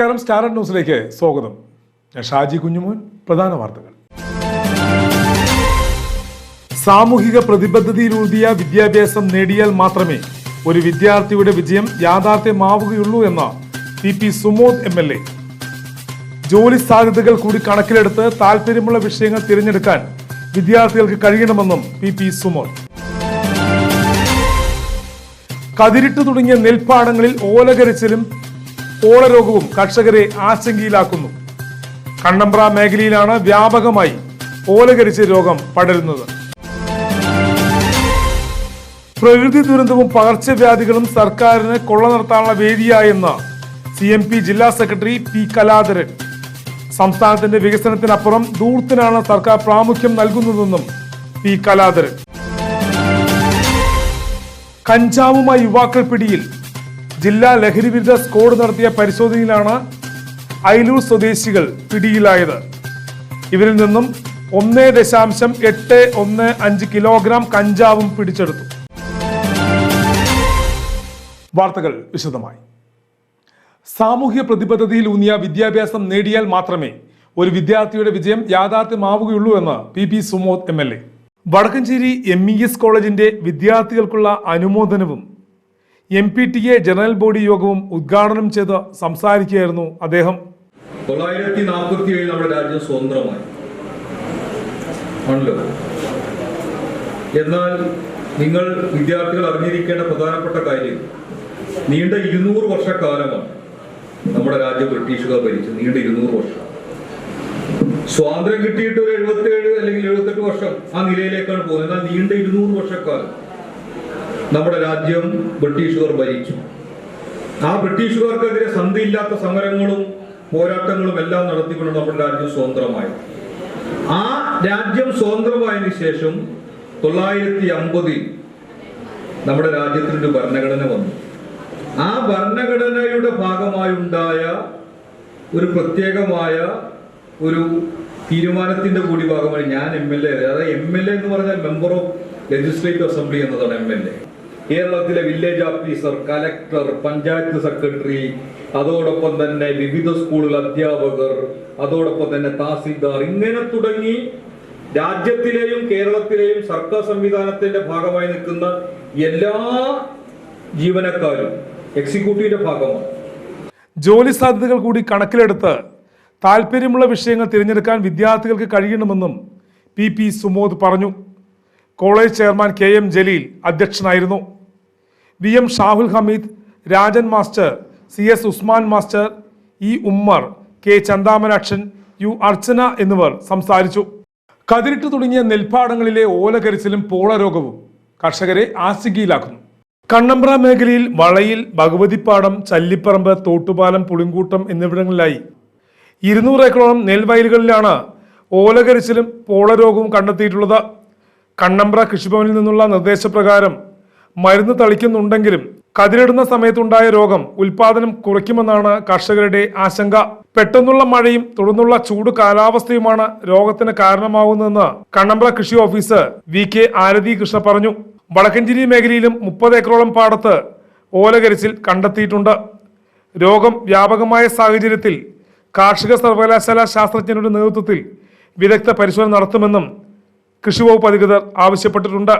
നമസ്കാരം സ്റ്റാർ ന്യൂസിലേക്ക് സ്വാഗതം. ഞാൻ ഷാജി കുഞ്ഞുമോൻ പ്രധാന വാർത്തകൾ. സാമൂഹിക പ്രതിബദ്ധതയിലൂതിയ വിദ്യാഭ്യാസം നേടിയാൽ മാത്രമേ ഒരു വിദ്യാർത്ഥിയുടെ വിജയം യാഥാർത്ഥ്യമാവുകയുള്ളൂ എന്ന് P P Sumod M L A. ജോലി സാധ്യതകൾ കൂടി കണക്കിലെടുത്ത് താല്പര്യമുള്ള വിഷയങ്ങൾ തിരഞ്ഞെടുക്കാൻ വിദ്യാർത്ഥികൾക്ക് കഴിയണമെന്നും പി പി സുമോദ്. കതിരിട്ട് തുടങ്ങിയ നെൽപ്പാടങ്ങളിൽ ഓലകരച്ചിലും ഓളരോഗവും കർഷകരെ ആശങ്കയിലാക്കുന്നു. കണ്ണമ്പ്ര മേഖലയിലാണ് വ്യാപകമായി പോലകരിച്ച് രോഗം പടരുന്നത്. പ്രകൃതി ദുരന്തവും പകർച്ചവ്യാധികളും സർക്കാരിന് കൊള്ള നടത്താനുള്ള വേദിയായെന്ന് സി എം പി ജില്ലാ സെക്രട്ടറി പി കലാധരൻ. സംസ്ഥാനത്തിന്റെ വികസനത്തിനപ്പുറം ദൂരത്തിനാണ് സർക്കാർ പ്രാമുഖ്യം നൽകുന്നതെന്നും പി കലാധരൻ. കഞ്ചാവുമായി യുവാക്കൾ പിടിയിൽ ജില്ലാ ലഹരിവിരുദ്ധ സ്കോഡ് നടത്തിയ പരിശോധനയിലാണ് അയലൂർ സ്വദേശികൾ പിടിയിലായത്. ഇവരിൽ നിന്നും ഒന്ന് ദശാംശം എട്ട് ഒന്ന് അഞ്ച് കിലോഗ്രാം കഞ്ചാവും പിടിച്ചെടുത്തു. വാർത്തകൾ വിശദമായി. സാമൂഹ്യ പ്രതിബദ്ധതയിൽ ഊന്നിയ വിദ്യാഭ്യാസം നേടിയാൽ മാത്രമേ ഒരു വിദ്യാർത്ഥിയുടെ വിജയം യാഥാർത്ഥ്യമാവുകയുള്ളൂ എന്ന് P P Sumod M L A. Vadakkanchery M E S കോളേജിന്റെ വിദ്യാർത്ഥികൾക്കുള്ള അനുമോദനവും M P T A general body യോഗവും ഉദ്ഘാടനം ചെയ്ത് സംസാരിക്കുകയായിരുന്നു അദ്ദേഹം. തൊള്ളായിരത്തി നാൽപ്പത്തി ഏഴ് നമ്മുടെ രാജ്യം സ്വതന്ത്രമായി. ആണല്ലോ? എന്നാൽ നിങ്ങൾ വിദ്യാർത്ഥികൾ അറിഞ്ഞിരിക്കേണ്ട പ്രധാനപ്പെട്ട കാര്യം നീണ്ട ഇരുന്നൂറ് വർഷക്കാലമാണ് നമ്മുടെ രാജ്യം ബ്രിട്ടീഷുകാർ ഭരിച്ചത്. നീണ്ട ഇരുന്നൂറ് വർഷം. സ്വാതന്ത്ര്യം കിട്ടിയിട്ട് ഒരു എഴുപത്തേഴ് അല്ലെങ്കിൽ എഴുപത്തെട്ട് വർഷം ആ നിലയിലേക്കാണ് പോകുന്നത്. എന്നാൽ നീണ്ട ഇരുന്നൂറ് വർഷക്കാലം നമ്മുടെ രാജ്യം ബ്രിട്ടീഷുകാർ ഭരിച്ചു. ആ ബ്രിട്ടീഷുകാർക്കെതിരെ സന്ധിയില്ലാത്ത സമരങ്ങളും പോരാട്ടങ്ങളും എല്ലാം നടത്തിക്കൊണ്ട് നമ്മുടെ രാജ്യം സ്വതന്ത്രമായി. ആ രാജ്യം സ്വതന്ത്രമായതിനു ശേഷം തൊള്ളായിരത്തി അമ്പതിൽ നമ്മുടെ രാജ്യത്തിന്റെ ഭരണഘടന വന്നു. ആ ഭരണഘടനയുടെ ഭാഗമായുണ്ടായ ഒരു പ്രത്യേകമായ ഒരു തീരുമാനത്തിന്റെ കൂടി ഭാഗമായി ഞാൻ എം എൽ എ അതായത് എം എൽ എ എന്ന് പറഞ്ഞാൽ മെമ്പർ ഓഫ് ലെജിസ്ലേറ്റീവ് അസംബ്ലി എന്നതാണ് എം എൽ എ. കേരളത്തിലെ village officer collector panchayat secretary അതോടൊപ്പം തന്നെ വിവിധ സ്കൂളുകൾ അധ്യാപകർ അതോടൊപ്പം തന്നെ തഹസീൽദാർ ഇങ്ങനെ തുടങ്ങി രാജ്യത്തിലെയും കേരളത്തിലെയും സർക്കാർ സംവിധാനത്തിന്റെ ഭാഗമായി നിൽക്കുന്ന എല്ലാ ജീവനക്കാരും എക്സിക്യൂട്ടീവിന്റെ ഭാഗമാണ്. ജോലി സാധ്യതകൾ കൂടി കണക്കിലെടുത്ത് താല്പര്യമുള്ള വിഷയങ്ങൾ തിരഞ്ഞെടുക്കാൻ വിദ്യാർത്ഥികൾക്ക് കഴിയണമെന്നും പി പി സുമോദ് പറഞ്ഞു. College chairman K M Jaleel അധ്യക്ഷനായിരുന്നു. V M Shahul Hameed Rajan master C S Usman master E Ummer K Chanthamanakshan U Archana എന്നിവർ സംസാരിച്ചു. കതിരിട്ട് തുടങ്ങിയ നെൽപ്പാടങ്ങളിലെ ഓലകരിച്ചിലും പോളരോഗവും കർഷകരെ ആശങ്കയിലാക്കുന്നു കണ്ണമ്പ്ര മേഖലയിൽ വളയിൽ ഭഗവതിപ്പാടം ചല്ലിപ്പറമ്പ് തോട്ടുപാലം പുളിങ്കൂട്ടം എന്നിവിടങ്ങളിലായി ഇരുന്നൂറ് ഏക്കറോളം നെൽവയലുകളിലാണ് ഓലകരിച്ചിലും പോളരോഗവും കണ്ടെത്തിയിട്ടുള്ളത്. കണ്ണമ്പ്ര കൃഷിഭവനിൽ നിന്നുള്ള നിർദ്ദേശപ്രകാരം മരുന്ന് തളിക്കുന്നുണ്ടെങ്കിലും കതിരിടുന്ന സമയത്തുണ്ടായ രോഗം ഉൽപാദനം കുറയ്ക്കുമെന്നാണ് കർഷകരുടെ ആശങ്ക. പെട്ടെന്നുള്ള മഴയും തുടർന്നുള്ള ചൂട് കാലാവസ്ഥയുമാണ് രോഗത്തിന് കാരണമാകുന്നതെന്ന് കണ്ണമ്പ്ര കൃഷി officer V K Arathi Krishna പറഞ്ഞു. വടക്കഞ്ചേരി മേഖലയിലും മുപ്പത് ഏക്കറോളം പാടത്ത് ഓലകരിച്ചിൽ കണ്ടെത്തിയിട്ടുണ്ട്. രോഗം വ്യാപകമായ സാഹചര്യത്തിൽ കാർഷിക സർവകലാശാല ശാസ്ത്രജ്ഞരുടെ നേതൃത്വത്തിൽ വിദഗ്ധ പരിശോധന നടത്തുമെന്നും കൃഷി വകുപ്പ് അധികൃതർ ആവശ്യപ്പെട്ടിട്ടുണ്ട്.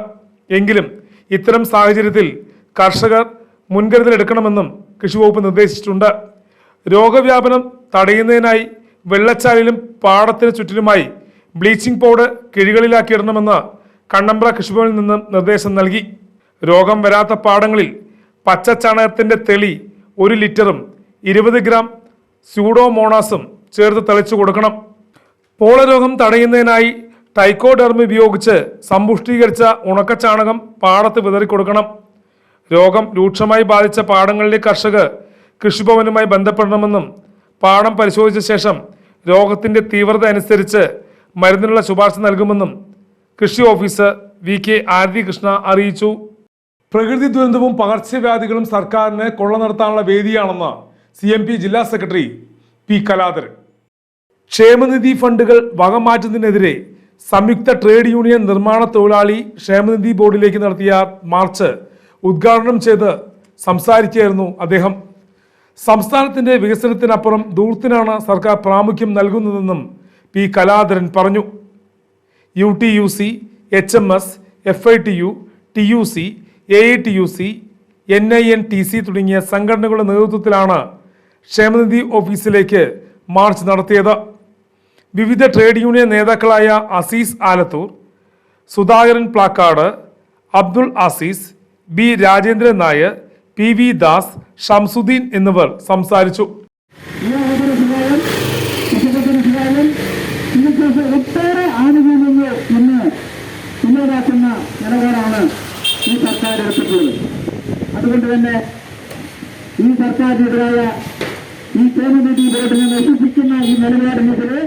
എങ്കിലും ഇത്തരം സാഹചര്യത്തിൽ കർഷകർ മുൻകരുതലെടുക്കണമെന്നും കൃഷി വകുപ്പ് നിർദ്ദേശിച്ചിട്ടുണ്ട്. രോഗവ്യാപനം തടയുന്നതിനായി വെള്ളച്ചാലിലും പാടത്തിന് ചുറ്റിലുമായി ബ്ലീച്ചിംഗ് പൗഡർ കിഴികളിലാക്കിയിടണമെന്ന് കണ്ണമ്പ്ര കൃഷിഭവനിൽ നിന്നും നിർദ്ദേശം നൽകി. രോഗം വരാത്ത പാടങ്ങളിൽ പച്ചച്ചാണകത്തിന്റെ തെളി ഒരു ലിറ്ററും ഇരുപത് ഗ്രാം സ്യൂഡോമോണാസും ചേർത്ത് തളിച്ചു കൊടുക്കണം. പോളരോഗം തടയുന്നതിനായി ടൈക്കോഡെർമി ഉപയോഗിച്ച് സമ്പുഷ്ടീകരിച്ച ഉണക്കച്ചാണകം പാടത്ത് വിതറിക്കൊടുക്കണം. രോഗം രൂക്ഷമായി ബാധിച്ച പാടങ്ങളിലെ കർഷകർ കൃഷിഭവനുമായി ബന്ധപ്പെടണമെന്നും പാടം പരിശോധിച്ച ശേഷം രോഗത്തിന്റെ തീവ്രത അനുസരിച്ച് മരുന്നിനുള്ള ശുപാർശ നൽകുമെന്നും കൃഷി officer V K Arathi Krishna അറിയിച്ചു. പ്രകൃതി ദുരന്തവും പകർച്ചവ്യാധികളും സർക്കാരിന് കൊള്ള നടത്താനുള്ള വേദിയാണെന്ന് സി എം പി ജില്ലാ സെക്രട്ടറി പി കലാധരൻ. ക്ഷേമനിധി ഫണ്ടുകൾ വകമാറ്റുന്നതിനെതിരെ സംയുക്ത ട്രേഡ് യൂണിയൻ നിർമ്മാണ തൊഴിലാളി ക്ഷേമനിധി ബോർഡിലേക്ക് നടത്തിയ മാർച്ച് ഉദ്ഘാടനം ചെയ്ത് സംസാരിക്കുകയായിരുന്നു അദ്ദേഹം. സംസ്ഥാനത്തിന്റെ വികസനത്തിനപ്പുറം ദൂരത്തിനാണ് സർക്കാർ പ്രാമുഖ്യം നൽകുന്നതെന്നും പി കലാധരൻ പറഞ്ഞു. U T U C H M S F I T U T U C A I T U C N I N T C തുടങ്ങിയ സംഘടനകളുടെ നേതൃത്വത്തിലാണ് ക്ഷേമനിധി ഓഫീസിലേക്ക് മാർച്ച് നടത്തിയത്. വിവിധ ട്രേഡ് യൂണിയൻ നേതാക്കളായ Azeez Alathur Sudhakaran Plakkad Abdul Azeez B Rajendran Nair P V Das Shamsuddin എന്നിവർ സംസാരിച്ചു. ഈ അതുകൊണ്ട് തന്നെ ഈ സർക്കാരിനെതിരായ ഈ ക്ഷേമനിധി ബോർഡിനെ നശിപ്പിക്കുന്ന ഈ നിലപാടിനെതിരെ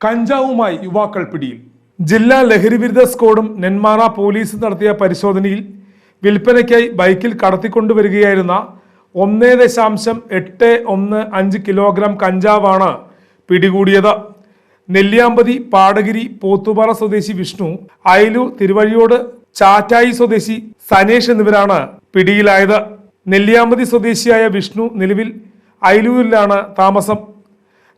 കഞ്ചാവുമായി യുവാക്കൾ പിടിയിൽ. ജില്ലാ ലഹരിവിരുദ്ധ സ്ക്വാഡും നെന്മാറ പോലീസ് നടത്തിയ പരിശോധനയിൽ വിൽപ്പനയ്ക്കായി ബൈക്കിൽ കടത്തിക്കൊണ്ടുവരികയായിരുന്ന ഒന്നേ ദശാംശം എട്ട് ഒന്ന് അഞ്ച് കിലോഗ്രാം കഞ്ചാവാണ് പിടികൂടിയത്. നെല്ലിയാമ്പതി പാടഗിരി പോത്തുപാറ സ്വദേശി വിഷ്ണു അയലു തിരുവഴിയോട് ചാറ്റായി സ്വദേശി സനേഷ് എന്നിവരാണ് പിടിയിലായത്. നെല്ലിയാമ്പതി സ്വദേശിയായ വിഷ്ണു നിലവിൽ അയലൂരിലാണ് താമസം.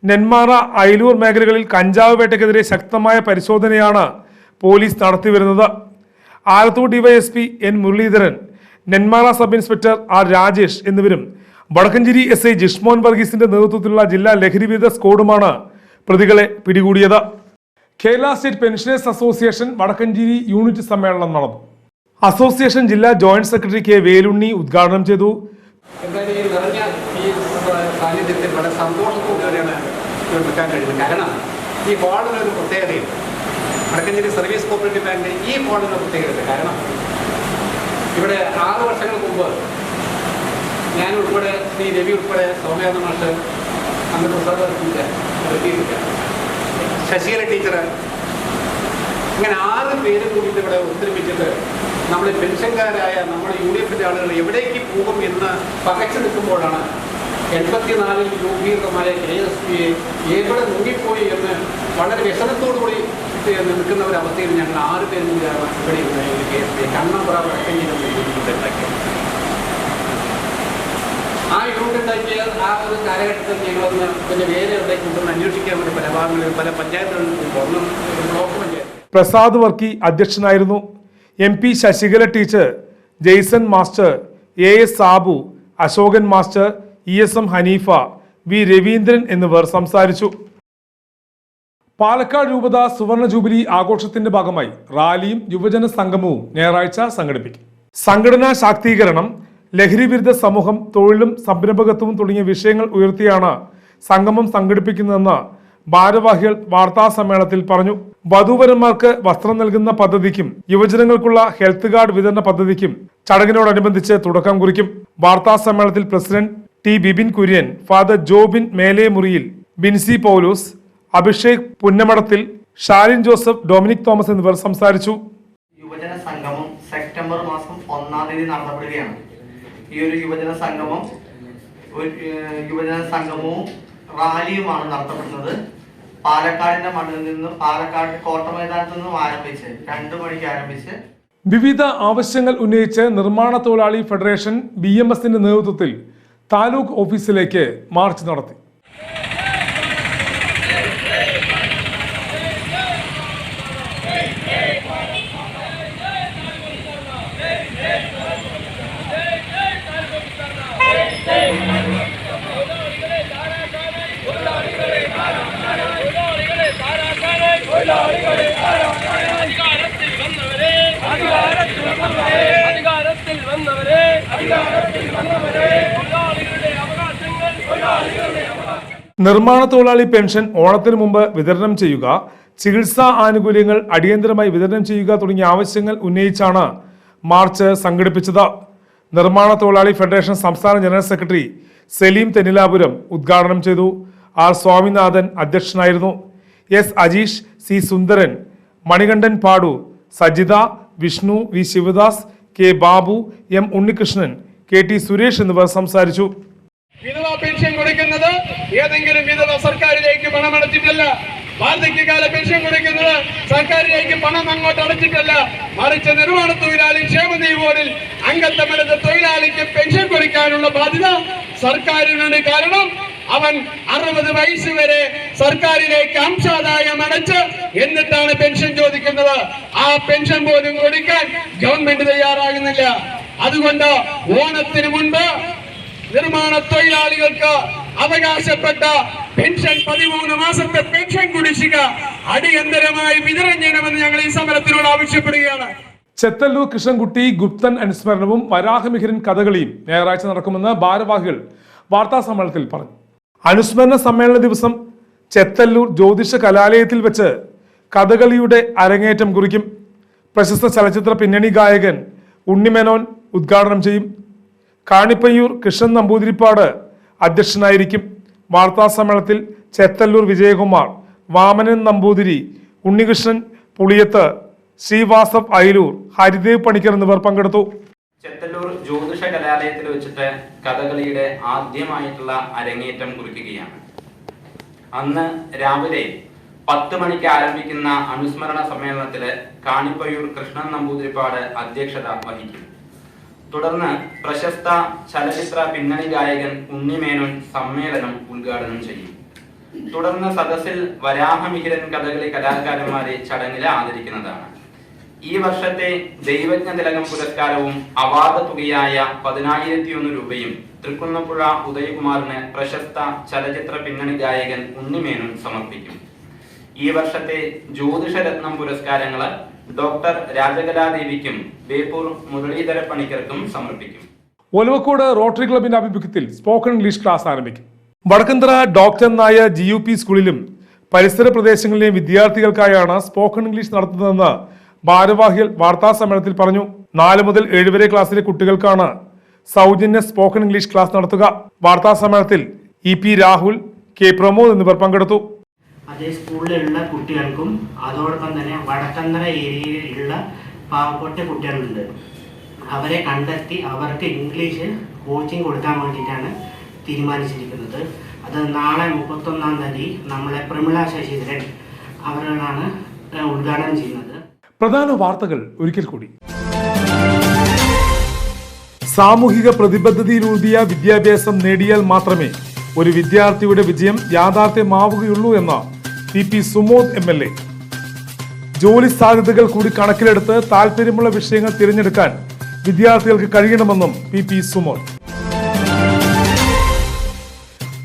നെന്മാറ അയലൂർ മേഖലകളിൽ കഞ്ചാവ് വേട്ടയ്ക്കെതിരെ ശക്തമായ പരിശോധനയാണ് police നടത്തിവരുന്നത്. Alathur DYSP N Muraleedharan Nenmara sub inspector R Rajesh എന്നിവരും വടക്കഞ്ചേരി എസ് ഐ ജിഷ്മോൻ വർഗീസിന്റെ നേതൃത്വത്തിലുള്ള ജില്ലാ ലഹരിവിരുദ്ധ സ്ക്വാഡുമാണ് പ്രതികളെ പിടികൂടിയത്. Kerala state pensioners association Vadakkanchery unit സമ്മേളനം നടന്നു. അസോസിയേഷൻ ജില്ലാ ജോയിന്റ് സെക്രട്ടറി കെ വേലുണ്ണി ഉദ്ഘാടനം ചെയ്തു. എന്തായാലും ഈ നിറഞ്ഞ ഈ സാന്നിധ്യത്തിൽ വളരെ സന്തോഷത്തോടെയാണ് നിൽക്കാൻ കഴിയുന്നു. കാരണം ഈ ഹോളിനൊരു പ്രത്യേകതയുണ്ട്. വടക്കഞ്ചേരി സർവീസ് കോപ്പറേറ്റീവ് ബാങ്കിന്റെ ഈ ഹോളിന് പ്രത്യേകത കാരണം ഇവിടെ ആറ് വർഷങ്ങൾക്ക് മുമ്പ് ഞാൻ ഉൾപ്പെടെ ശ്രീ രവി ഉൾപ്പെടെ സൗമ്യാനന്ദ മാഷ് അന്ന് പ്രസാദ് ശശികല ടീച്ചർ ഇങ്ങനെ ആറ് പേര് കൂടിയിട്ട് ഇവിടെ ഒത്തൊരുമിച്ചിട്ട് നമ്മൾ പെൻഷൻകാരായ നമ്മുടെ യു ഡി എഫിന്റെ ആളുകൾ എവിടേക്ക് പോകും എന്ന് പകച്ചു നിൽക്കുമ്പോഴാണ് എൺപത്തിനാലിൽ രൂപീകൃതമായ കെ എസ് പിയെ എവിടെ മുങ്ങിപ്പോയി എന്ന് വളരെ വിഷമത്തോടുകൂടി നിൽക്കുന്ന ഒരു ഞങ്ങൾ ആറ് പേരും ഇവിടെ ഉണ്ടായിരുന്നു K S P Kannambra Vadakkanchery ആ യൂണിറ്റ് ഉണ്ടാക്കിയ ആ ഒരു കാലഘട്ടത്തിൽ ഞങ്ങളൊന്ന് പിന്നെ വേറെ എവിടേക്ക് കൊണ്ടുവന്ന് അന്വേഷിക്കാൻ വേണ്ടി പല ഭാഗങ്ങളിൽ പല പഞ്ചായത്തുകളിൽ ഒന്ന് ബ്ലോക്ക് പഞ്ചായത്ത് പ്രസാദ് വർക്കി അധ്യക്ഷനായിരുന്നു. M P Sasikala teacher Jaison master A S Sabu Asokan master E S M Haneefa V Raveendran എന്നിവർ സംസാരിച്ചു. പാലക്കാട് രൂപത സുവർണ ജൂബിലി ആഘോഷത്തിന്റെ ഭാഗമായി റാലിയും യുവജന സംഗമവും ഞായറാഴ്ച സംഘടിപ്പിക്കും. സംഘടനാ ശാക്തീകരണം ലഹരിവിരുദ്ധ സമൂഹം തൊഴിലും സംരംഭകത്വവും തുടങ്ങിയ വിഷയങ്ങൾ ഉയർത്തിയാണ് സംഗമം സംഘടിപ്പിക്കുന്നതെന്ന് ഭാരവാഹികൾ വാർത്താ സമ്മേളനത്തിൽ പറഞ്ഞു. വധൂവരന്മാർക്ക് വസ്ത്രം നൽകുന്ന പദ്ധതിക്കും യുവജനങ്ങൾക്കുള്ള ഹെൽത്ത് കാർഡ് വിതരണ പദ്ധതിക്കും ചടങ്ങിനോടനുബന്ധിച്ച് തുടക്കം കുറിക്കും. വാർത്താ സമ്മേളനത്തിൽ president T Bibin Kurian father Jobin Melemuriyil Binsi Paulose Abhishek Punnamadathil Shalin Joseph Dominic Thomas എന്നിവർ സംസാരിച്ചു. യുവജന സംഗമം സെപ്റ്റംബർ മാസം ഒന്നാം തീയതി നടത്തപ്പെടുകയാണ് ഈ ഒരു യുവജന സംഗമം ഒരു യുവജന സംഗമവും റാലിയുമാണ് നടത്തപ്പെടുന്നത്. പാലക്കാടിന്റെ മണ്ണിൽ നിന്ന് പാലക്കാട് കോട്ട മൈതാനത്ത് നിന്നും ആരംഭിച്ച് രണ്ടു മണിക്ക് ആരംഭിച്ച് വിവിധ ആവശ്യങ്ങൾ ഉന്നയിച്ച് നിർമ്മാണ തൊഴിലാളി ഫെഡറേഷൻ ബി എം എസിന്റെ നേതൃത്വത്തിൽ താലൂക്ക് ഓഫീസിലേക്ക് മാർച്ച് നടത്തി. അധികാരത്തിൽ വന്നവരെ അധികാരത്തിൽ വന്നവരെ അധികാരത്തിൽ വന്നവരെ അധികാരത്തിൽ വന്നവരെ തൊഴിലാളികളുടെ അവകാശങ്ങൾ തൊഴിലാളികളുടെ നിർമ്മാണ തൊഴിലാളി പെൻഷൻ ഓണത്തിന് മുമ്പ് വിതരണം ചെയ്യുക ചികിത്സാ ആനുകൂല്യങ്ങൾ അടിയന്തരമായി വിതരണം ചെയ്യുക തുടങ്ങിയ ആവശ്യങ്ങൾ ഉന്നയിച്ചാണ് മാർച്ച് സംഘടിപ്പിച്ചത്. നിർമ്മാണ തൊഴിലാളി ഫെഡറേഷൻ സംസ്ഥാന ജനറൽ സെക്രട്ടറി സലീം തെന്നിലാപുരം ഉദ്ഘാടനം ചെയ്തു. ആർ സ്വാമിനാഥൻ അധ്യക്ഷനായിരുന്നു. S Ajeesh C Sundaran Manikandan Padu Sajitha Vishnu V Sivadas K Babu M Unnikrishnan K T Suresh എന്നിവർ സംസാരിച്ചു. പെൻഷൻ കൊടുക്കുന്നത് ഏതെങ്കിലും വിധവ സർക്കാരിലേക്ക് പണം അടച്ചിട്ടല്ല. വാർദ്ധക്യകാല പെൻഷൻ കൊടുക്കുന്നത് സർക്കാരിലേക്ക് പണം അങ്ങോട്ട് അടച്ചിട്ടല്ല. മറിച്ച് നിർമ്മാണ തൊഴിലാളി ക്ഷേമനിധി ബോർഡിൽ അംഗത്വമെടുത്ത തൊഴിലാളിക്ക് പെൻഷൻ കൊടുക്കാനുള്ള ബാധ്യത സർക്കാരിനുണ്ട് കാരണം അവൻ അറുപത് വയസ്സ് വരെ സർക്കാരിലേക്ക് അംശാദായം അടച്ച് എന്നിട്ടാണ് പെൻഷൻ ചോദിക്കുന്നത്. ആ പെൻഷൻ പോലും കൊടുക്കാൻ ഗവൺമെന്റ് തയ്യാറാകുന്നില്ല. അതുകൊണ്ട് ഓണത്തിന് മുൻപ് നിർമ്മാണ തൊഴിലാളികൾക്ക് അവകാശപ്പെട്ട പെൻഷൻ പതിമൂന്ന് മാസത്തെ പെൻഷൻ കുടിശ്ശിക അടിയന്തരമായി വിതരണം ചെയ്യണമെന്ന് ഞങ്ങൾ ഈ സമരത്തിനോട് ആവശ്യപ്പെടുകയാണ്. ചെത്തല്ലൂർ കൃഷ്ണൻകുട്ടി ഗുപ്തൻ അനുസ്മരണവും വരാഹമിഹിരൻ കഥകളിയും ഞായറാഴ്ച നടക്കുമെന്ന് ഭാരവാഹികൾ വാർത്താ സമ്മേളനത്തിൽ പറഞ്ഞു. അനുസ്മരണ സമ്മേളന ദിവസം ചെത്തല്ലൂർ ജ്യോതിഷ കലാലയത്തിൽ വെച്ച് കഥകളിയുടെ അരങ്ങേറ്റം കുറിക്കും. പ്രശസ്ത ചലച്ചിത്ര പിന്നണി ഗായകൻ ഉണ്ണിമേനോൻ ഉദ്ഘാടനം ചെയ്യും. കാണിപ്പയ്യൂർ കൃഷ്ണൻ നമ്പൂതിരിപ്പാട് അധ്യക്ഷനായിരിക്കും. വാർത്താ സമ്മേളനത്തിൽ ചെത്തല്ലൂർ വിജയകുമാർ വാമനൻ നമ്പൂതിരി ഉണ്ണികൃഷ്ണൻ പുളിയത്ത് ശ്രീവാസവ് അയിലൂർ ഹരിദേവ് പണിക്കർ എന്നിവർ പങ്കെടുത്തു. ചെത്തല്ലൂർ ജ്യോതിഷ കലാലയത്തിൽ വെച്ചിട്ട് കഥകളിയുടെ ആദ്യമായിട്ടുള്ള അരങ്ങേറ്റം കുറിക്കുകയാണ്. അന്ന് രാവിലെ പത്ത് മണിക്ക് ആരംഭിക്കുന്ന അനുസ്മരണ സമ്മേളനത്തിൽ കാണിപ്പയ്യൂർ കൃഷ്ണൻ നമ്പൂതിരിപ്പാട് അധ്യക്ഷത വഹിക്കും. തുടർന്ന് പ്രശസ്ത ചലച്ചിത്ര പിന്നണി ഗായകൻ ഉണ്ണിമേനോൻ സമ്മേളനം ഉദ്ഘാടനം ചെയ്യും. തുടർന്ന് സദസ്സിൽ വരാഹമിഹിരൻ കഥകളി കലാകാരന്മാരെ ചടങ്ങിൽ ആദരിക്കുന്നതാണ്. ഈ വർഷത്തെ ദൈവജ്ഞ തിലകം പുരസ്കാരവും അവാർഡ് തുകയായ പതിനായിരത്തി ഒന്ന് രൂപയും തൃക്കുന്നപ്പുഴ ഉദയകുമാറിന് പ്രശസ്ത ചലച്ചിത്ര പിന്നണി ഗായകൻ ഉണ്ണിമേനോൻ സമർപ്പിക്കും. ഈ വർഷത്തെ ജ്യോതിഷരത്നം പുരസ്കാരങ്ങൾ ഡോക്ടർ രാജകലാദേവിക്കും ബേപ്പൂർ മുരളീധര പണിക്കർക്കും സമർപ്പിക്കും. ഒലവക്കോട് റോട്ടറി ക്ലബിന്റെ ആഭിമുഖ്യത്തിൽ സ്പോക്കൺ ഇംഗ്ലീഷ് ക്ലാസ് ആരംഭിക്കും. വടക്കന്തറ ഡോക്ടർ നായ ജി യു പി സ്കൂളിലും പരിസര പ്രദേശങ്ങളിലെയും വിദ്യാർത്ഥികൾക്കായാണ് സ്പോക്കൺ ഇംഗ്ലീഷ് നടത്തുന്നതെന്ന് ഭാരവാഹികൾ വാർത്താ സമ്മേളനത്തിൽ പറഞ്ഞു. നാല് മുതൽ ഏഴ് വരെ ക്ലാസ്സിലെ കുട്ടികൾക്കാണ് സൗജന്യ സ്പോക്കൺ ഇംഗ്ലീഷ് ക്ലാസ് നടത്തുക. വാർത്താ സമ്മേളനത്തിൽ E P Rahul K Pramod എന്നിവർ പങ്കെടുത്തു. അതേ സ്കൂളിലുള്ള കുട്ടികൾക്കും അതോടൊപ്പം തന്നെ വടക്കന്നര ഏരിയയിലുള്ള പാവപ്പെട്ട കുട്ടികളുണ്ട്. അവരെ കണ്ടെത്തി അവർക്ക് ഇംഗ്ലീഷ് കോച്ചിങ് കൊടുക്കാൻ വേണ്ടിയിട്ടാണ് തീരുമാനിച്ചിരിക്കുന്നത്. അത് നാളെ മുപ്പത്തൊന്നാം തീയതി നമ്മളെ പ്രമിള ശശിധരൻ അവരോടാണ് ഉദ്ഘാടനം ചെയ്യുന്നത്. പ്രധാന വാർത്തകൾ ഒരിക്കൽ കൂടി. സാമൂഹിക പ്രതിബദ്ധതയിലൂന്നിയ വിദ്യാഭ്യാസം നേടിയാൽ മാത്രമേ ഒരു വിദ്യാർത്ഥിയുടെ വിജയം യാഥാർത്ഥ്യമാവുകയുള്ളൂ എന്ന P P Sumod M L A. ജോലി സാധ്യതകൾ കൂടി കണക്കിലെടുത്ത് താല്പര്യമുള്ള വിഷയങ്ങൾ തിരഞ്ഞെടുക്കാൻ വിദ്യാർത്ഥികൾക്ക് കഴിയണമെന്നും പി പി സുമോദ്.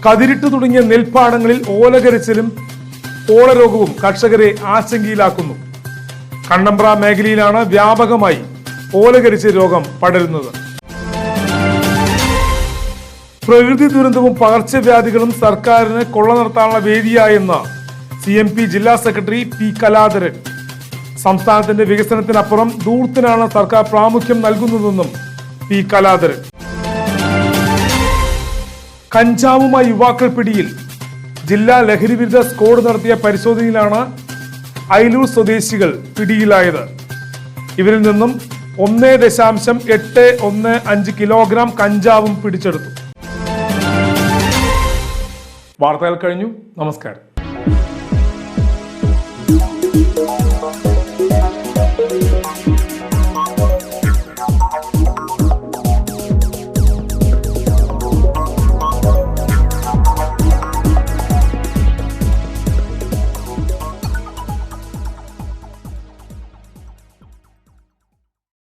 കതിരിട്ട് തുടങ്ങിയ നെൽപ്പാടങ്ങളിൽ ഓലകരച്ചിലും ഓളരോഗവും കർഷകരെ ആശങ്കയിലാക്കുന്നു. കണ്ണമ്പ്ര മേഖലയിലാണ് വ്യാപകമായി ഓലകരിച്ച രോഗം പടരുന്നത്. പ്രകൃതി ദുരന്തവും പകർച്ചവ്യാധികളും സർക്കാരിന് കൊള്ള നടത്താനുള്ള വേദിയായെന്ന് സി എം പി ജില്ലാ സെക്രട്ടറി പി കലാധരൻ. സംസ്ഥാനത്തിന്റെ വികസനത്തിനപ്പുറം ദൂർത്തിനാണ് സർക്കാർ പ്രാമുഖ്യം നൽകുന്നതെന്നും പി കലാധരൻ. കഞ്ചാവുമായി യുവാക്കൾ പിടിയിൽ. ജില്ലാ ലഹരി വിരുദ്ധ സ്ക്വാഡ് നടത്തിയ പരിശോധനയിലാണ് അയലൂർ സ്വദേശികൾ പിടിയിലായത്. ഇവരിൽ നിന്നും ഒന്ന് ദശാംശം എട്ട് ഒന്ന് അഞ്ച് കിലോഗ്രാം കഞ്ചാവും പിടിച്ചെടുത്തു. വാർത്തകൾ കഴിഞ്ഞു. നമസ്കാരം. Thank you.